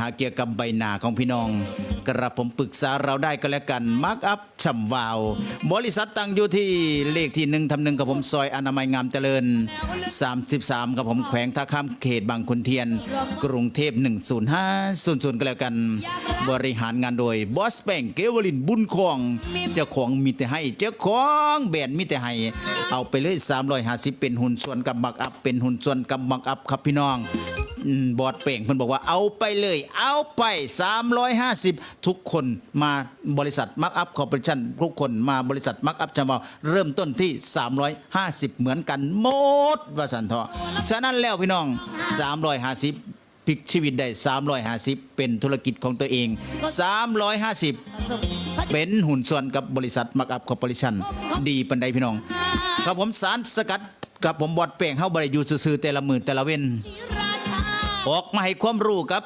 หาเกี่ยวกับใบหน้าของพี่น้อง กระผมปรึกษาเราได้ก็แล้วกันมาร์กอัพฉ่ำวาว บริษัทตั้งอยู่ที่เลขที่หนึ่งทำหนึ่งกับผมซอยอนามัยงามเจริญ 33 กับผมแขวงท่าข้ามเขตบางขุนเทียน กรุงเทพ 10500 ก็แล้วกัน บริหารงานโดยบอสแป้งเกวลินบุญคองเจ้าของมีแต่ให้เจ้าของแบรนด์มีแต่ให้ เอาไปเลย 350 เป็นหุ่นส่วนกับบักอัพเป็นหุ่นส่วนกับบักอัพครับพี่น้อง บอดเป่งเพิ่นบอกว่าเอาไปเลย เอาไป 350 ทุกคนมาบริษัทมักอัพคอร์ปอเรชั่นทุกคนมาบริษัทมักอัพจำว่าเริ่มต้นที่ 350 เหมือนกันหมดว่าสันเถาะฉะนั้นแล้วพี่น้อง 350พลิกชีวิตได้ 350 เป็นธุรกิจของตัวเอง 350 เป็นหุ่นส่วนกับบริษัทมักอัพคอร์ปอเรชั่นดีปันใดพี่น้อง ครับผมสารสกัดกับผมบอดแป้งเข้าบริยูซื่อแต่ละมือแต่ละเว้น ออกมาให้ความรู้กับ